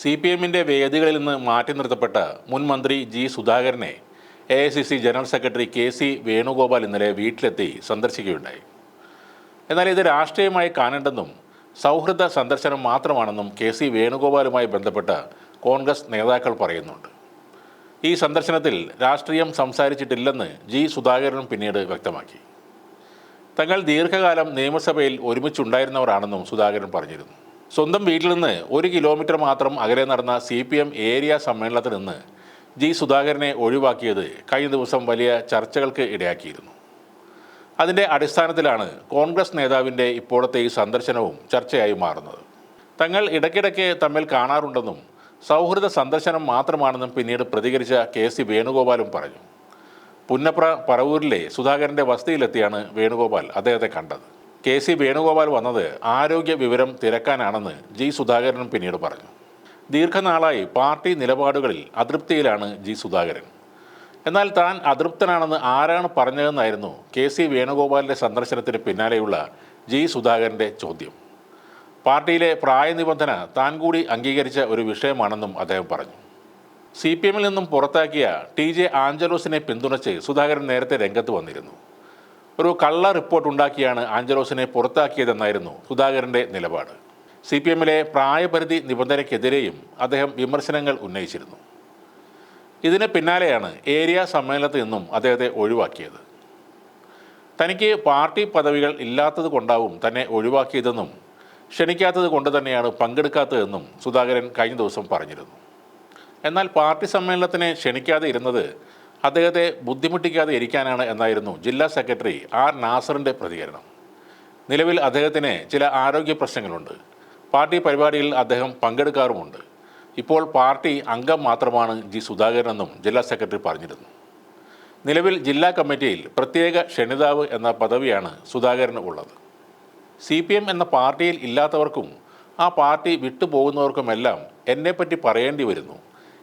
C P എമ്മിന്റെ വേദികളിൽ നിന്ന് മാറ്റി നിർത്തപ്പെട്ട മുൻ മന്ത്രി ജി സുധാകരനെ A I C C general secretary K C Venugopal ഇന്നലെ വീട്ടിലെത്തി സന്ദർശിക്കുകയുണ്ടായി. എന്നാൽ ഇത് രാഷ്ട്രീയമായി കാണേണ്ടെന്നും സൗഹൃദ സന്ദർശനം മാത്രമാണെന്നും കെ സി വേണുഗോപാലുമായി ബന്ധപ്പെട്ട കോൺഗ്രസ് നേതാക്കൾ പറയുന്നുണ്ട്. ഈ സന്ദർശനത്തിൽ രാഷ്ട്രീയം സംസാരിച്ചിട്ടില്ലെന്ന് ജി സുധാകരനും പിന്നീട് വ്യക്തമാക്കി. തങ്ങൾ ദീർഘകാലം നിയമസഭയിൽ ഒരുമിച്ചുണ്ടായിരുന്നവരാണെന്നും സുധാകരൻ പറഞ്ഞിരുന്നു. സ്വന്തം വീട്ടിൽ നിന്ന് ഒരു കിലോമീറ്റർ മാത്രം അകലെ നടന്ന സി പി എം ഏരിയ സമ്മേളനത്തിൽ നിന്ന് ജി സുധാകരനെ ഒഴിവാക്കിയത് കഴിഞ്ഞ ദിവസം വലിയ ചർച്ചകൾക്ക് ഇടയാക്കിയിരുന്നു. അതിന്റെ അടിസ്ഥാനത്തിലാണ് കോൺഗ്രസ് നേതാവിന്റെ ഇപ്പോഴത്തെ ഈ സന്ദർശനവും ചർച്ചയായി മാറുന്നത്. തങ്ങൾ ഇടയ്ക്കിടയ്ക്ക് തമ്മിൽ കാണാറുണ്ടെന്നും സൗഹൃദ സന്ദർശനം മാത്രമാണെന്നും പിന്നീട് പ്രതികരിച്ച കെ സി വേണുഗോപാലും പറഞ്ഞു. പുന്നപ്ര പറവൂരിലെ സുധാകരന്റെ വസതിയിലെത്തിയാണ് വേണുഗോപാൽ അദ്ദേഹത്തെ കണ്ടത്. കെ സി വേണുഗോപാൽ വന്നത് ആരോഗ്യ വിവരം തിരക്കാനാണെന്ന് ജി സുധാകരൻ പിന്നീട് പറഞ്ഞു. ദീർഘനാളായി പാർട്ടി നിലപാടുകളിൽ അതൃപ്തിയിലാണ് ജി സുധാകരൻ. എന്നാൽ താൻ അതൃപ്തനാണെന്ന് ആരാണ് പറഞ്ഞതെന്നായിരുന്നു കെ സി വേണുഗോപാലിന്റെ സന്ദർശനത്തിന് പിന്നാലെയുള്ള ജി സുധാകരന്റെ ചോദ്യം. പാർട്ടിയിലെ പ്രായനിബന്ധന താൻ കൂടി അംഗീകരിച്ച ഒരു വിഷയമാണെന്നും അദ്ദേഹം പറഞ്ഞു. സി പി എമ്മിൽ നിന്നും പുറത്താക്കിയ ടി ജെ ആഞ്ചലോസിനെ പിന്തുണച്ച് സുധാകരൻ നേരത്തെ രംഗത്ത് വന്നിരുന്നു. ഒരു കള്ള റിപ്പോർട്ട് ഉണ്ടാക്കിയാണ് ആഞ്ചലോസിനെ പുറത്താക്കിയതെന്നായിരുന്നു സുധാകരന്റെ നിലപാട്. സി പി എമ്മിലെ പ്രായപരിധി നിബന്ധനയ്ക്കെതിരെയും അദ്ദേഹം വിമർശനങ്ങൾ ഉന്നയിച്ചിരുന്നു. ഇതിന് പിന്നാലെയാണ് ഏരിയ സമ്മേളനത്തിൽ നിന്നും അദ്ദേഹത്തെ ഒഴിവാക്കിയത്. തനിക്ക് പാർട്ടി പദവികൾ ഇല്ലാത്തത് കൊണ്ടാവും തന്നെ ഒഴിവാക്കിയതെന്നും ക്ഷണിക്കാത്തത് കൊണ്ട് തന്നെയാണ് പങ്കെടുക്കാത്തതെന്നും സുധാകരൻ കഴിഞ്ഞ ദിവസം പറഞ്ഞിരുന്നു. എന്നാൽ പാർട്ടി സമ്മേളനത്തിന് ക്ഷണിക്കാതെ ഇരുന്നത് അദ്ദേഹത്തെ ബുദ്ധിമുട്ടിക്കാതെ ഇരിക്കാനാണ് എന്നായിരുന്നു ജില്ലാ സെക്രട്ടറി ആർ നാസറിന്റെ പ്രതികരണം. നിലവിൽ അദ്ദേഹത്തിന് ചില ആരോഗ്യ പ്രശ്നങ്ങളുണ്ട്. പാർട്ടി പരിപാടിയിൽ അദ്ദേഹം പങ്കെടുക്കാറുമുണ്ട്. ഇപ്പോൾ പാർട്ടി അംഗം മാത്രമാണ് ജി സുധാകരനെന്നും ജില്ലാ സെക്രട്ടറി പറഞ്ഞിരുന്നു. നിലവിൽ ജില്ലാ കമ്മിറ്റിയിൽ പ്രത്യേക ക്ഷണിതാവ് എന്ന പദവിയാണ് സുധാകരന് ഉള്ളത്. സി പി എം എന്ന പാർട്ടിയിൽ ഇല്ലാത്തവർക്കും ആ പാർട്ടി വിട്ടുപോകുന്നവർക്കുമെല്ലാം എന്നെപ്പറ്റി പറയേണ്ടി വരുന്നു.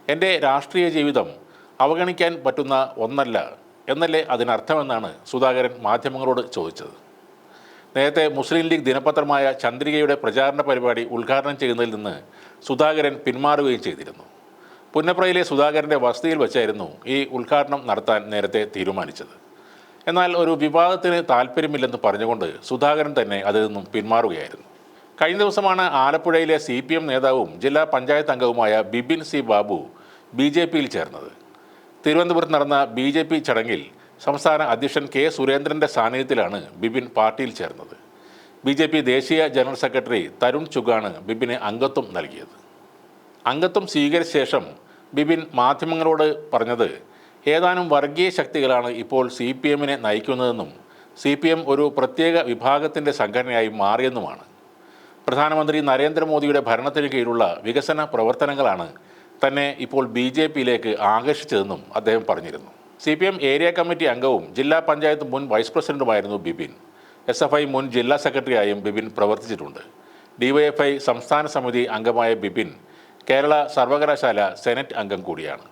എന്റെ രാഷ്ട്രീയ ജീവിതം അവഗണിക്കാൻ പറ്റുന്ന ഒന്നല്ല എന്നല്ലേ അതിനർത്ഥമെന്നാണ് സുധാകരൻ മാധ്യമങ്ങളോട് ചോദിച്ചത്. നേരത്തെ മുസ്ലിം ലീഗ് ദിനപത്രമായ ചന്ദ്രികയുടെ പ്രചാരണ പരിപാടി ഉദ്ഘാടനം ചെയ്യുന്നതിൽ നിന്ന് സുധാകരൻ പിന്മാറുകയും ചെയ്തിരുന്നു. പുന്നപ്രയിലെ സുധാകരന്റെ വസതിയിൽ വെച്ചായിരുന്നു ഈ ഉദ്ഘാടനം നടത്താൻ നേരത്തെ തീരുമാനിച്ചത്. എന്നാൽ ഒരു വിവാദത്തിന് താല്പര്യമില്ലെന്ന് പറഞ്ഞുകൊണ്ട് സുധാകരൻ തന്നെ അതിൽ നിന്നും പിന്മാറുകയായിരുന്നു. കഴിഞ്ഞ ദിവസമാണ് ആലപ്പുഴയിലെ സി പി എം നേതാവും ജില്ലാ പഞ്ചായത്ത് അംഗവുമായ Bibin C Babu B J പിയിൽ ചേർന്നത്. തിരുവനന്തപുരത്ത് നടന്ന ബി ജെ പി ചടങ്ങിൽ സംസ്ഥാന അധ്യക്ഷൻ കെ സുരേന്ദ്രന്റെ സാന്നിധ്യത്തിലാണ് ബിപിൻ പാർട്ടിയിൽ ചേർന്നത്. ബി ജെ പി ദേശീയ ജനറൽ സെക്രട്ടറി തരുൺ ചുഗാണ് ബിപിന് അംഗത്വം നൽകിയത്. അംഗത്വം സ്വീകരിച്ച ശേഷം ബിപിൻ മാധ്യമങ്ങളോട് പറഞ്ഞത് ഏതാനും വർഗീയ ശക്തികളാണ് ഇപ്പോൾ സി പി എമ്മിനെ നയിക്കുന്നതെന്നും സി പി എം ഒരു പ്രത്യേക വിഭാഗത്തിന്റെ സംഘടനയായി മാറിയെന്നുമാണ്. പ്രധാനമന്ത്രി നരേന്ദ്രമോദിയുടെ ഭരണത്തിന് കീഴിലുള്ള വികസന പ്രവർത്തനങ്ങളാണ് തന്നെ ഇപ്പോൾ ബി ജെ പിയിലേക്ക് ആകർഷിച്ചതെന്നും അദ്ദേഹം പറഞ്ഞിരുന്നു. C P M area committee അംഗവും ജില്ലാ പഞ്ചായത്ത് മുൻ വൈസ് പ്രസിഡന്റുമായിരുന്നു ബിബിൻ എസ് എഫ് ഐ മുൻ ജില്ലാ സെക്രട്ടറിയായും ബിബിൻ പ്രവർത്തിച്ചിട്ടുണ്ട്. ഡിവൈഎഫ്ഐ സംസ്ഥാന സമിതി അംഗമായ ബിബിൻ കേരള സർവകലാശാല സെനറ്റ് അംഗം കൂടിയാണ്.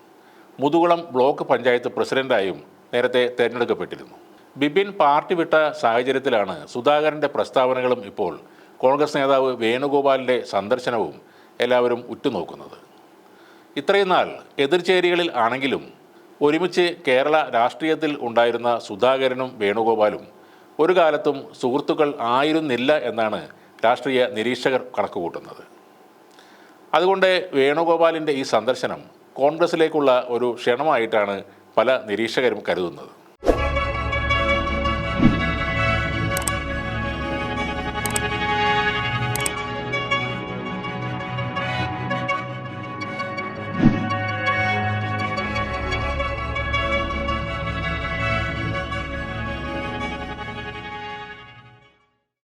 മുതുകുളം ബ്ലോക്ക് പഞ്ചായത്ത് പ്രസിഡന്റായും നേരത്തെ തിരഞ്ഞെടുക്കപ്പെട്ടിരുന്നു. ബിബിൻ പാർട്ടി വിട്ട സാഹചര്യത്തിലാണ് സുധാകരന്റെ പ്രസ്താവനകളും ഇപ്പോൾ കോൺഗ്രസ് നേതാവ് വേണുഗോപാലിന്റെ സന്ദർശനവും എല്ലാവരും ഉറ്റുനോക്കുന്നത്. ഇത്രയും നാൾ എതിർചേരികളിൽ ആണെങ്കിലും ഒരുമിച്ച് കേരള രാഷ്ട്രീയത്തിൽ ഉണ്ടായിരുന്ന സുധാകരനും വേണുഗോപാലും ഒരു കാലത്തും സുഹൃത്തുക്കൾ ആയിരുന്നില്ല എന്നാണ് രാഷ്ട്രീയ നിരീക്ഷകർ കണക്കുകൂട്ടുന്നത്. അതുകൊണ്ട് വേണുഗോപാലിന്റെ ഈ സന്ദർശനം കോൺഗ്രസിലേക്കുള്ള ഒരു ക്ഷണമായിട്ടാണ് പല നിരീക്ഷകരും കരുതുന്നത്.